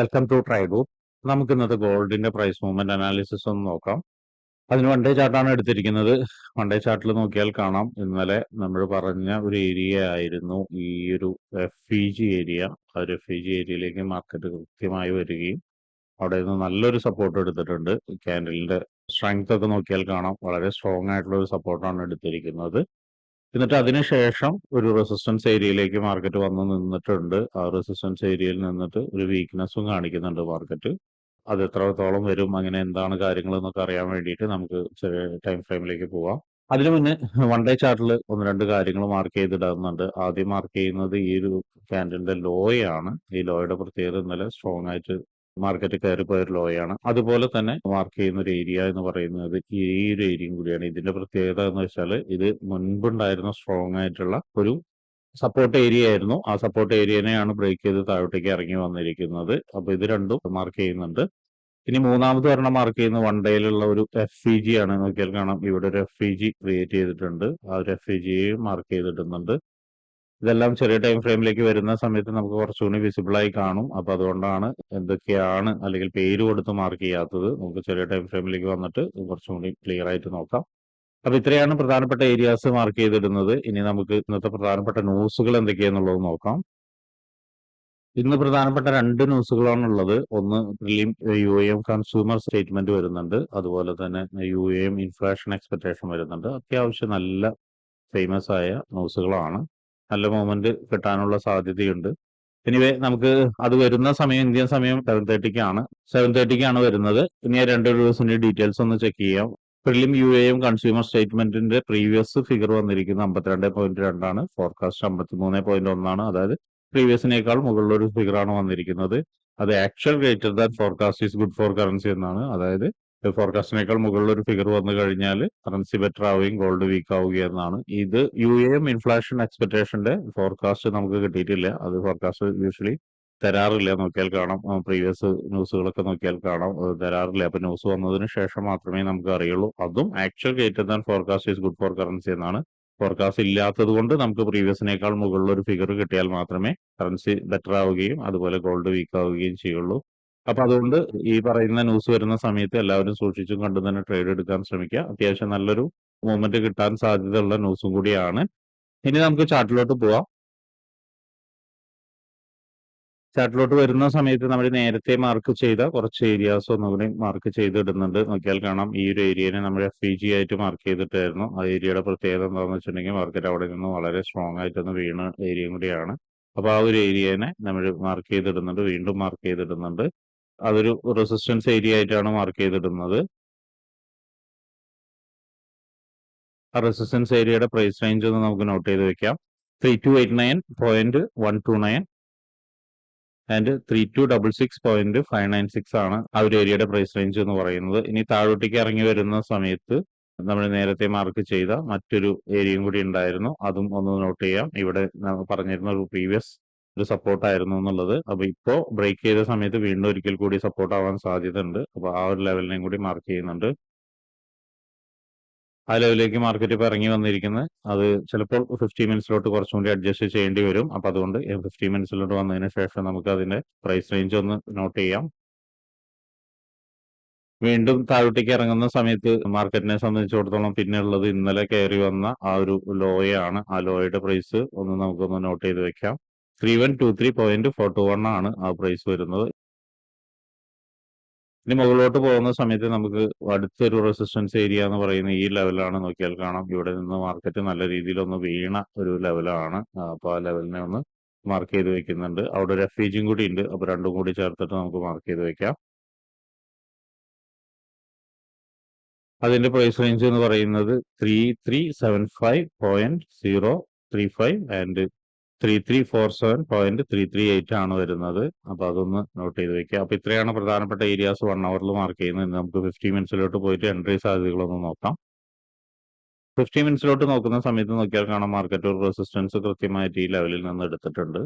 Welcome to try group നമുക്ക് ഇന്നത്തെ ഗോൾഡിന്റെ പ്രൈസ് മൂവ്മെന്റ് അനാലിസിസ് ഒന്ന് നോക്കാം. അതിന് വൺ ഡേ ചാർട്ടാണ് എടുത്തിരിക്കുന്നത്. വൺ ഡേ ചാർട്ടിൽ നോക്കിയാൽ കാണാം. ഇന്നലെ നമ്മൾ പറഞ്ഞ ഒരു ഏരിയ ആയിരുന്നു ഈ ഒരു എഫ് ഇ ജി ഏരിയ ആ ഒരു എഫ് ഇ ജി ഏരിയയിലേക്ക് മാർക്കറ്റ് കൃത്യമായി വരികയും അവിടെ നിന്ന് നല്ലൊരു സപ്പോർട്ട് എടുത്തിട്ടുണ്ട്. ക്യാൻഡലിന്റെ സ്ട്രെങ്ത് ഒക്കെ നോക്കിയാൽ കാണാം. വളരെ സ്ട്രോങ് ആയിട്ടുള്ള ഒരു സപ്പോർട്ടാണ് എടുത്തിരിക്കുന്നത്. എന്നിട്ട് അതിനുശേഷം ഒരു റെസിസ്റ്റൻസ് ഏരിയയിലേക്ക് മാർക്കറ്റ് വന്ന് നിന്നിട്ടുണ്ട്. ആ റെസിസ്റ്റൻസ് ഏരിയയിൽ നിന്നിട്ട് ഒരു വീക്ക്നെസ്സും കാണിക്കുന്നുണ്ട് മാർക്കറ്റ് അത് എത്രത്തോളം വരും അങ്ങനെ എന്താണ് കാര്യങ്ങൾ എന്നൊക്കെ അറിയാൻ വേണ്ടിയിട്ട് നമുക്ക് ചെറിയ ടൈം ഫ്രെയിമിലേക്ക് പോവാം. അതിനു മുന്നേ വൺ ഡേ ചാർട്ടിൽ ഒന്ന് രണ്ട് കാര്യങ്ങൾ മാർക്ക് ചെയ്തിടുന്നുണ്ട് ആദ്യം മാർക്ക് ചെയ്യുന്നത് ഈ ഒരു ക്യാൻഡലിന്റെ ലോയാണ് ഈ ലോയുടെ പ്രത്യേകത ഇന്നലെ സ്ട്രോങ് ആയിട്ട് മാർക്കറ്റ് കയറി പോയ ഒരു ലോയാണ് അതുപോലെ തന്നെ മാർക്ക് ചെയ്യുന്ന ഒരു ഏരിയ എന്ന് പറയുന്നത് ഈ ഒരു ഏരിയയും കൂടിയാണ്. ഇതിന്റെ പ്രത്യേകത എന്ന് വെച്ചാൽ ഇത് മുൻപുണ്ടായിരുന്ന സ്ട്രോങ് ആയിട്ടുള്ള ഒരു സപ്പോർട്ട് ഏരിയ ആയിരുന്നു. ആ സപ്പോർട്ട് ഏരിയനെയാണ് ബ്രേക്ക് ചെയ്ത് താഴോട്ടേക്ക് ഇറങ്ങി വന്നിരിക്കുന്നത്. അപ്പൊ ഇത് രണ്ടും മാർക്ക് ചെയ്യുന്നുണ്ട്. ഇനി മൂന്നാമത് ഒരെണ്ണം മാർക്ക് ചെയ്യുന്ന വൺ ഡേയിലുള്ള ഒരു എഫ് ഇ ജി ആണ്. നോക്കിയാൽ കാണാം. ഇവിടെ ഒരു എഫ് ഇ ജി ക്രിയേറ്റ് ചെയ്തിട്ടുണ്ട്. ആ ഒരു എഫ് ഇ ജിയെയും മാർക്ക് ചെയ്തിടുന്നുണ്ട്. ഇതെല്ലാം ചെറിയ ടൈം ഫ്രെയിമിലേക്ക് വരുന്ന സമയത്ത് നമുക്ക് കുറച്ചുകൂടി വിസിബിൾ ആയി കാണും. അപ്പൊ അതുകൊണ്ടാണ് എന്തൊക്കെയാണ് അല്ലെങ്കിൽ പേര് കൊടുത്ത് മാർക്ക് ചെയ്യാത്തത് നമുക്ക് ചെറിയ ടൈം ഫ്രെയിമിലേക്ക് വന്നിട്ട് കുറച്ചും കൂടി ക്ലിയർ ആയിട്ട് നോക്കാം. അപ്പൊ ഇത്രയാണ് പ്രധാനപ്പെട്ട ഏരിയാസ് മാർക്ക് ചെയ്തിടുന്നത്. ഇനി നമുക്ക് ഇന്നത്തെ പ്രധാനപ്പെട്ട ന്യൂസുകൾ എന്തൊക്കെയാന്നുള്ളത് നോക്കാം. ഇന്ന് പ്രധാനപ്പെട്ട രണ്ട് ന്യൂസുകളാണ് ഉള്ളത് ഒന്ന് prelim U M consumer statement വരുന്നുണ്ട്. അതുപോലെ തന്നെ യു എം ഇൻഫ്ലേഷൻ എക്സ്പെക്ടേഷൻ വരുന്നുണ്ട്. അത്യാവശ്യം നല്ല ഫേമസ് ആയ ന്യൂസുകളാണ് നല്ല മൂവ്മെന്റ് കിട്ടാനുള്ള സാധ്യതയുണ്ട്. എനിവേ നമുക്ക് അത് വരുന്ന സമയം ഇന്ത്യൻ സമയം സെവൻ തേർട്ടിക്കാണ് സെവൻ തേർട്ടിക്കാണ് വരുന്നത്. ഇനി ആ രണ്ട് ദിവസത്തിന്റെ ഡീറ്റെയിൽസ് ഒന്ന് ചെക്ക് ചെയ്യാം. പ്രിലിം യു എയും കൺസ്യൂമർ സ്റ്റേറ്റ്മെന്റിന്റെ പ്രീവിയസ് ഫിഗർ വന്നിരിക്കുന്നത് അമ്പത്തിരണ്ട് പോയിന്റ് രണ്ടാണ് ഫോർകാസ്റ്റ് അമ്പത്തി മൂന്ന് പോയിന്റ് ഒന്നാണ്. അതായത് പ്രീവിയസിനേക്കാൾ മുകളിലൊരു ഫിഗറാണ് വന്നിരിക്കുന്നത്. അത് actual greater than forecast is good for currency എന്നാണ്. അതായത് ഫോർകാസ്റ്റിനേക്കാൾ ഒരു ഫിഗർ വന്നു കഴിഞ്ഞാൽ കറൻസി ബെറ്റർ ആവുകയും ഗോൾഡ് വീക്ക് ആവുകയും എന്നാണ്. ഇത് യു എം ഇൻഫ്ലേഷൻ എക്സ്പെക്ടേഷന്റെ ഫോർകാസ്റ്റ് നമുക്ക് കിട്ടിയിട്ടില്ല. അത് ഫോർകാസ്റ്റ് യൂഷ്വലി തരാറില്ല. നോക്കിയാൽ കാണാം. പ്രീവിയസ് ന്യൂസുകളൊക്കെ നോക്കിയാൽ കാണാം. തരാറില്ല. അപ്പൊ ന്യൂസ് വന്നതിന് ശേഷം മാത്രമേ നമുക്ക് അറിയുള്ളൂ. അതും actual greater than forecast is good for currency എന്നാണ്. ഫോർകാസ്റ്റ് ഇല്ലാത്തത് കൊണ്ട് നമുക്ക് പ്രീവിയസിനേക്കാൾ മുകളിൽ ഒരു ഫിഗർ കിട്ടിയാൽ മാത്രമേ കറൻസി ബെറ്റർ ആവുകയും അതുപോലെ ഗോൾഡ് വീക്ക് ആവുകയും ചെയ്യുള്ളൂ. അപ്പൊ അതുകൊണ്ട് ഈ പറയുന്ന ന്യൂസ് വരുന്ന സമയത്ത് എല്ലാവരും സൂക്ഷിച്ചും കണ്ടു തന്നെ ട്രേഡ് എടുക്കാൻ ശ്രമിക്കുക. അത്യാവശ്യം നല്ലൊരു മൂവ്മെന്റ് കിട്ടാൻ സാധ്യതയുള്ള ന്യൂസും കൂടിയാണ്. ഇനി നമുക്ക് ചാർട്ടിലോട്ട് പോവാം. ചാർട്ടിലോട്ട് വരുന്ന സമയത്ത് നമ്മൾ നേരത്തെ മാർക്ക് ചെയ്ത കുറച്ച് ഏരിയാസ് ഒന്നുകൂടി മാർക്ക് ചെയ്തിടുന്നുണ്ട്. നോക്കിയാൽ കാണാം ഈ ഒരു ഏരിയനെ നമ്മൾ എഫ് ഇ ജി ആയിട്ട് മാർക്ക് ചെയ്തിട്ടായിരുന്നു. ആ ഏരിയയുടെ പ്രത്യേകത എന്താണെന്ന് വെച്ചിട്ടുണ്ടെങ്കിൽ മാർക്കറ്റ് അവിടെ നിന്ന് വളരെ സ്ട്രോങ് ആയിട്ടൊന്ന് വീണ ഏരിയയും കൂടിയാണ്. അപ്പൊ ആ ഒരു ഏരിയനെ നമ്മൾ മാർക്ക് ചെയ്തിടുന്നുണ്ട്. വീണ്ടും മാർക്ക് ചെയ്തിടുന്നുണ്ട്. അതൊരു റെസിസ്റ്റൻസ് ഏരിയ ആയിട്ടാണ് മാർക്ക് ചെയ്തിടുന്നത്. ആ റെസിസ്റ്റൻസ് ഏരിയയുടെ പ്രൈസ് റേഞ്ച് ഒന്ന് നമുക്ക് നോട്ട് ചെയ്ത് വെക്കാം. Three two eight nine point one two nine and three two double six point five nine six ആണ് ആ ഒരു ഏരിയയുടെ പ്രൈസ് റേഞ്ച് എന്ന് പറയുന്നത്. ഇനി താഴോട്ടേക്ക് ഇറങ്ങി വരുന്ന സമയത്ത് നമ്മൾ നേരത്തെ മാർക്ക് ചെയ്ത മറ്റൊരു ഏരിയയും കൂടി ഉണ്ടായിരുന്നു. അതും ഒന്ന് നോട്ട് ചെയ്യാം. ഇവിടെ പറഞ്ഞിരുന്ന ഒരു പ്രീവിയസ് ഒരു സപ്പോർട്ട് ആയിരുന്നു എന്നുള്ളത്. അപ്പൊ ഇപ്പോ ബ്രേക്ക് ചെയ്ത സമയത്ത് വീണ്ടും ഒരിക്കൽ കൂടി സപ്പോർട്ട് ആവാൻ സാധ്യത ഉണ്ട് അപ്പൊ ആ ഒരു ലെവലിനെയും കൂടി മാർക്ക് ചെയ്യുന്നുണ്ട്. ആ ലെവലിലേക്ക് മാർക്കറ്റ് ഇപ്പൊ ഇറങ്ങി വന്നിരിക്കുന്നത് അത് ചിലപ്പോൾ ഫിഫ്റ്റി മിനിറ്റ്സിലോട്ട് കുറച്ചും കൂടി അഡ്ജസ്റ്റ് ചെയ്യേണ്ടി വരും. അപ്പൊ അതുകൊണ്ട് ഫിഫ്റ്റി മിനിറ്റ്സിലോട്ട് വന്നതിന് ശേഷം നമുക്ക് അതിന്റെ പ്രൈസ് റേഞ്ച് ഒന്ന് നോട്ട് ചെയ്യാം. വീണ്ടും താഴോട്ടേക്ക് ഇറങ്ങുന്ന സമയത്ത് മാർക്കറ്റിനെ സംബന്ധിച്ചിടത്തോളം പിന്നെ ഉള്ളത് ഇന്നലെ കയറി വന്ന ആ ഒരു ലോയാണ് ആ ലോയുടെ പ്രൈസ് ഒന്ന് നമുക്കൊന്ന് നോട്ട് ചെയ്ത് വെക്കാം. Three one two three point four two one ആണ് ആ പ്രൈസ് വരുന്നത്. ഇനി മുകളിലോട്ട് പോകുന്ന സമയത്ത് നമുക്ക് അടുത്തൊരു റെസിസ്റ്റൻസ് ഏരിയ എന്ന് പറയുന്ന ഈ ലെവലാണ് നോക്കിയാൽ കാണാം. ഇവിടെ നിന്ന് മാർക്കറ്റ് നല്ല രീതിയിൽ ഒന്ന് വീണ ഒരു ലെവലാണ് അപ്പൊ ആ ലെവലിനെ ഒന്ന് മാർക്ക് ചെയ്ത് വെക്കുന്നുണ്ട്. അവിടെ ഒരു എഫ് കൂടി ഉണ്ട്. അപ്പൊ രണ്ടും കൂടി ചേർത്തിട്ട് നമുക്ക് മാർക്ക് ചെയ്ത് വെക്കാം. അതിന്റെ പ്രൈസ് റേഞ്ച് എന്ന് പറയുന്നത് three three seven five point zero three five and three three four seven point three three eight ആണ് വരുന്നത്. അപ്പൊ അതൊന്ന് നോട്ട് ചെയ്ത് വെക്കുക. അപ്പൊ ഇത്രയാണ് പ്രധാനപ്പെട്ട ഏരിയാസ് വൺ അവറിൽ മാർക്ക് ചെയ്യുന്നത്. നമുക്ക് ഫിഫ്റ്റി മിനിറ്റ്സിലോട്ട് പോയിട്ട് എൻട്രി സാധ്യതകളൊന്ന് നോക്കാം. ഫിഫ്റ്റി മിനിറ്റ്സിലോട്ട് നോക്കുന്ന സമയത്ത് നോക്കിയാൽ കാണാം മാർക്കറ്റ് ഒരു റെസിസ്റ്റൻസ് കൃത്യമായിട്ട് ഈ ലെവലിൽ നിന്ന് എടുത്തിട്ടുണ്ട്.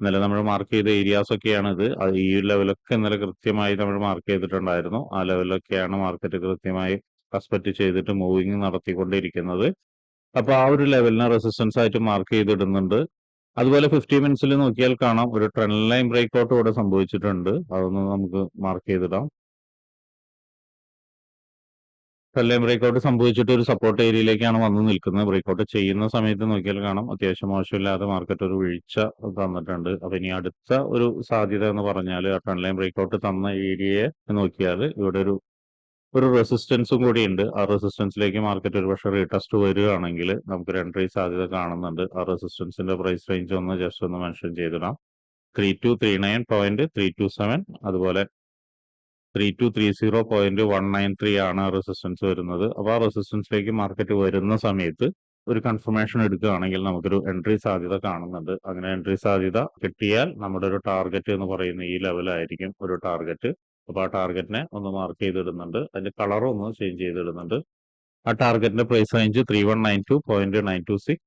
ഇന്നലെ നമ്മൾ മാർക്ക് ചെയ്ത ഏരിയാസ് ഒക്കെയാണ് ഇത്. ഈ ലെവലൊക്കെ ഇന്നലെ കൃത്യമായി നമ്മൾ മാർക്ക് ചെയ്തിട്ടുണ്ടായിരുന്നു. ആ ലെവലൊക്കെയാണ് മാർക്കറ്റ് കൃത്യമായി റെസ്പെക്ട് ചെയ്തിട്ട് മൂവിങ് നടത്തിക്കൊണ്ടിരിക്കുന്നത്. അപ്പൊ ആ ഒരു ലെവലിനെ റെസിസ്റ്റൻസ് ആയിട്ട് മാർക്ക് ചെയ്തിടുന്നുണ്ട്. അതുപോലെ ഫിഫ്റ്റി മിനിറ്റ്സിൽ നോക്കിയാൽ കാണാം. ഒരു ട്രെൻഡ് ലൈൻ ബ്രേക്ക് ഔട്ട് ഇവിടെ സംഭവിച്ചിട്ടുണ്ട്. അതൊന്ന് നമുക്ക് മാർക്ക് ചെയ്തിടാം. ട്രെൻഡ് ലൈൻ ബ്രേക്ക് ഔട്ട് സംഭവിച്ചിട്ട് ഒരു സപ്പോർട്ട് ഏരിയയിലേക്കാണ് വന്ന് നിൽക്കുന്നത്. ബ്രേക്ക് ഔട്ട് ചെയ്യുന്ന സമയത്ത് നോക്കിയാൽ കാണാം. അത്യാവശ്യം മോശമില്ലാതെ മാർക്കറ്റ് ഒരു വീഴ്ച തന്നിട്ടുണ്ട്. അപ്പൊ ഇനി അടുത്ത ഒരു സാധ്യത എന്ന് പറഞ്ഞാൽ ആ ട്രെൻഡ് ലൈൻ ബ്രേക്ക് ഔട്ട് തന്ന ഏരിയയെ നോക്കിയാൽ ഇവിടെ ഒരു ഒരു റെസിസ്റ്റൻസും കൂടി ഉണ്ട് ആ റെസിസ്റ്റൻസിലേക്ക് മാർക്കറ്റ് ഒരു പക്ഷേ റീടെസ്റ്റ് വരികയാണെങ്കിൽ നമുക്കൊരു എൻട്രി സാധ്യത കാണുന്നുണ്ട്. ആ റെസിസ്റ്റൻസിന്റെ പ്രൈസ് റേഞ്ച് ഒന്ന് ജസ്റ്റ് ഒന്ന് മെൻഷൻ ചെയ്തിടാം. Three two three nine point three two seven അതുപോലെ three two three zero point one nine three ആണ് റെസിസ്റ്റൻസ് വരുന്നത്. അപ്പോൾ ആ റെസിസ്റ്റൻസിലേക്ക് മാർക്കറ്റ് വരുന്ന സമയത്ത് ഒരു കൺഫർമേഷൻ എടുക്കുകയാണെങ്കിൽ നമുക്കൊരു എൻട്രി സാധ്യത കാണുന്നുണ്ട്. അങ്ങനെ എൻട്രി സാധ്യത കിട്ടിയാൽ നമ്മുടെ ഒരു ടാർഗറ്റ് എന്ന് പറയുന്ന ഈ ലെവലായിരിക്കും ഒരു ടാർഗറ്റ് അപ്പോൾ ആ ടാർഗറ്റിനെ ഒന്ന് മാർക്ക് ചെയ്തിടുന്നുണ്ട്. അതിന്റെ കളറും ഒന്ന് ചേഞ്ച് ചെയ്തിടുന്നുണ്ട്. ആ ടാർഗറ്റിന്റെ price range three one nine two point nine two six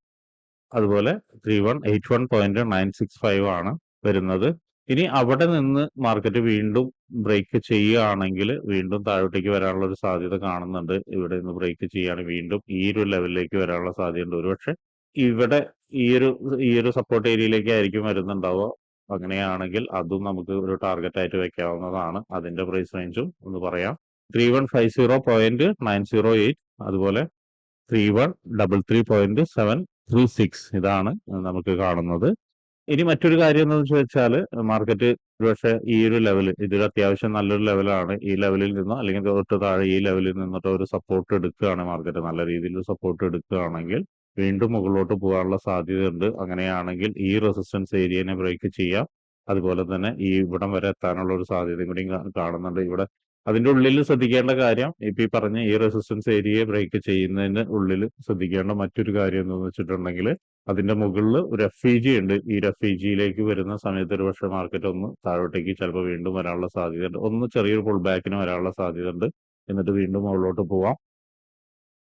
അതുപോലെ three one eight one point nine six five ആണ് വരുന്നത്. ഇനി അവിടെ നിന്ന് മാർക്കറ്റ് വീണ്ടും ബ്രേക്ക് ചെയ്യുകയാണെങ്കിൽ വീണ്ടും താഴോട്ടേക്ക് വരാനുള്ള ഒരു സാധ്യത കാണുന്നുണ്ട്. ഇവിടെ നിന്ന് ബ്രേക്ക് ചെയ്യുകയാണെങ്കിൽ വീണ്ടും ഈ ഒരു ലെവലിലേക്ക് വരാനുള്ള സാധ്യതയുണ്ട് ഒരുപക്ഷെ. ഇവിടെ ഈ ഒരു ഈ ഒരു സപ്പോർട്ട് ഏരിയയിലേക്ക് ആയിരിക്കും വരുന്നുണ്ടാവുക. അങ്ങനെയാണെങ്കിൽ അതും നമുക്ക് ഒരു ടാർഗറ്റ് ആയിട്ട് വെക്കാവുന്നതാണ്. അതിന്റെ പ്രൈസ് റേഞ്ചും ഒന്ന് പറയാം. Three one five zero point nine zero eight അതുപോലെ three one double three point seven three six ഇതാണ് നമുക്ക് കാണുന്നത്. ഇനി മറ്റൊരു കാര്യം എന്താണെന്ന് വെച്ചാൽ മാർക്കറ്റ് ഒരുപക്ഷെ ഈ ഒരു ലെവൽ ഇതൊരു അത്യാവശ്യം നല്ലൊരു ലെവലാണ് ഈ ലെവലിൽ നിന്നോ അല്ലെങ്കിൽ തൊട്ട് താഴെ ഈ ലെവലിൽ നിന്നിട്ട് ഒരു സപ്പോർട്ട് എടുക്കുകയാണ് മാർക്കറ്റ് നല്ല രീതിയിൽ സപ്പോർട്ട് എടുക്കുകയാണെങ്കിൽ വീണ്ടും മുകളിലോട്ട് പോകാനുള്ള സാധ്യതയുണ്ട്. അങ്ങനെയാണെങ്കിൽ ഈ റെസിസ്റ്റൻസ് ഏരിയനെ ബ്രേക്ക് ചെയ്യാം. അതുപോലെ തന്നെ ഈ ഇവിടം വരെ എത്താനുള്ള ഒരു സാധ്യതയും കൂടി കാണുന്നുണ്ട് ഇവിടെ. അതിന്റെ ഉള്ളിൽ ശ്രദ്ധിക്കേണ്ട കാര്യം ഇപ്പൊ ഈ പറഞ്ഞ ഈ റെസിസ്റ്റൻസ് ഏരിയയെ ബ്രേക്ക് ചെയ്യുന്നതിന് ഉള്ളിൽ ശ്രദ്ധിക്കേണ്ട മറ്റൊരു കാര്യം എന്താണെന്ന് വെച്ചിട്ടുണ്ടെങ്കിൽ അതിന്റെ മുകളിൽ ഒരു എഫ് ഇ ജി ഉണ്ട്. ഈ എഫ് ഇ ജിയിലേക്ക് വരുന്ന സമയത്ത് ഒരു പക്ഷേ മാർക്കറ്റ് ഒന്ന് താഴോട്ടേക്ക് ചിലപ്പോൾ വീണ്ടും വരാനുള്ള സാധ്യതയുണ്ട്. ഒന്ന് ചെറിയൊരു പുൾ ബാക്കിന് വരാനുള്ള സാധ്യതയുണ്ട്. എന്നിട്ട് വീണ്ടും മുകളിലോട്ട് പോവാം.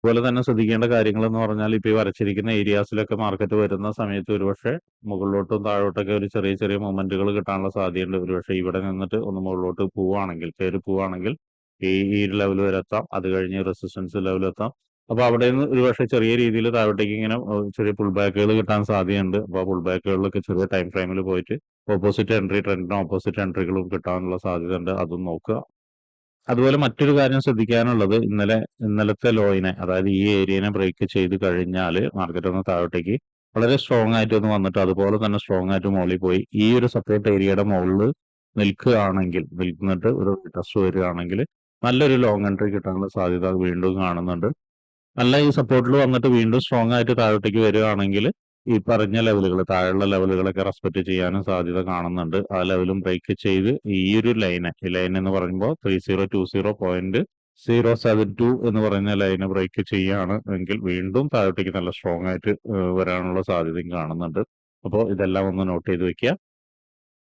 അതുപോലെ തന്നെ ശ്രദ്ധിക്കേണ്ട കാര്യങ്ങൾ എന്ന് പറഞ്ഞാൽ ഇപ്പൊ ഈ വരച്ചിരിക്കുന്ന ഏരിയാസിലൊക്കെ മാർക്കറ്റ് വരുന്ന സമയത്ത് ഒരുപക്ഷെ മുകളിലോട്ടും താഴോട്ടൊക്കെ ഒരു ചെറിയ ചെറിയ മൊമെന്റുകൾ കിട്ടാനുള്ള സാധ്യതയുണ്ട്. ഒരുപക്ഷെ ഇവിടെ നിന്നിട്ട് ഒന്ന് മുകളിലോട്ട് പോവുകയാണെങ്കിൽ കയറി പോവുകയാണെങ്കിൽ ഈ ഈ ലെവൽ വരെ എത്താം. അത് കഴിഞ്ഞ് റെസിസ്റ്റൻസ് ലെവൽ എത്താം. അപ്പൊ അവിടെ നിന്ന് ഒരുപക്ഷെ ചെറിയ രീതിയിൽ താഴോട്ടേക്ക് ഇങ്ങനെ ചെറിയ പുൾ ബാക്കുകൾ കിട്ടാൻ സാധ്യതയുണ്ട്. അപ്പൊ ആ പുൾ ബാക്കുകളിലൊക്കെ ചെറിയ ടൈം ഫ്രെയിമിൽ പോയിട്ട് ഓപ്പോസിറ്റ് എൻട്രി ട്രെൻഡിന് ഓപ്പോസിറ്റ് എൻട്രികളും കിട്ടാനുള്ള സാധ്യത ഉണ്ട് അതും നോക്കുക. അതുപോലെ മറ്റൊരു കാര്യം ശ്രദ്ധിക്കാനുള്ളത് ഇന്നലെ ഇന്നലത്തെ ലോയിനെ അതായത് ഈ ഏരിയനെ ബ്രേക്ക് ചെയ്ത് കഴിഞ്ഞാൽ മാർക്കറ്റ് ഒന്ന് താഴോട്ടേക്ക് വളരെ സ്ട്രോങ് ആയിട്ട് ഒന്ന് വന്നിട്ട് അതുപോലെ തന്നെ സ്ട്രോങ് ആയിട്ട് മുകളിൽ പോയി. ഈ ഒരു സപ്പോർട്ട് ഏരിയയുടെ മുകളിൽ നിൽക്കുകയാണെങ്കിൽ നിൽക്കുന്നിട്ട് ഒരു ടെസ്റ്റ് വരികയാണെങ്കിൽ നല്ലൊരു ലോങ് എൻട്രി കിട്ടാനുള്ള സാധ്യത വീണ്ടും കാണുന്നുണ്ട്. നല്ല ഈ സപ്പോർട്ടിൽ വന്നിട്ട് വീണ്ടും സ്ട്രോങ് ആയിട്ട് താഴോട്ടേക്ക് വരികയാണെങ്കിൽ ഈ പറഞ്ഞ ലെവലുകൾ താഴെയുള്ള ലെവലുകളൊക്കെ റെസ്പെക്ട് ചെയ്യാനും സാധ്യത കാണുന്നുണ്ട്. ആ ലെവലും ബ്രേക്ക് ചെയ്ത് ഈ ഒരു ലൈന് ഈ ലൈൻ എന്ന് പറയുമ്പോൾ three zero two zero point zero seven two എന്ന് പറയുന്ന ലൈന് ബ്രേക്ക് ചെയ്യാണ് എങ്കിൽ വീണ്ടും താഴോട്ടേക്ക് നല്ല സ്ട്രോങ് ആയിട്ട് വരാനുള്ള സാധ്യതയും കാണുന്നുണ്ട്. അപ്പോൾ ഇതെല്ലാം ഒന്ന് നോട്ട് ചെയ്ത് വെക്കുക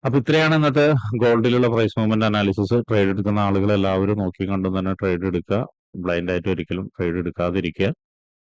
അപ്പൊ ഇത്രയാണ് ഇന്നത്തെ ഗോൾഡിലുള്ള പ്രൈസ് മൂവ്മെന്റ് അനാലിസിസ് ട്രേഡ് എടുക്കുന്ന ആളുകൾ എല്ലാവരും നോക്കി കണ്ടും തന്നെ ട്രേഡ് എടുക്കുക. ബ്ലൈൻഡ് ആയിട്ട് ഒരിക്കലും ട്രേഡ് എടുക്കാതിരിക്കുക.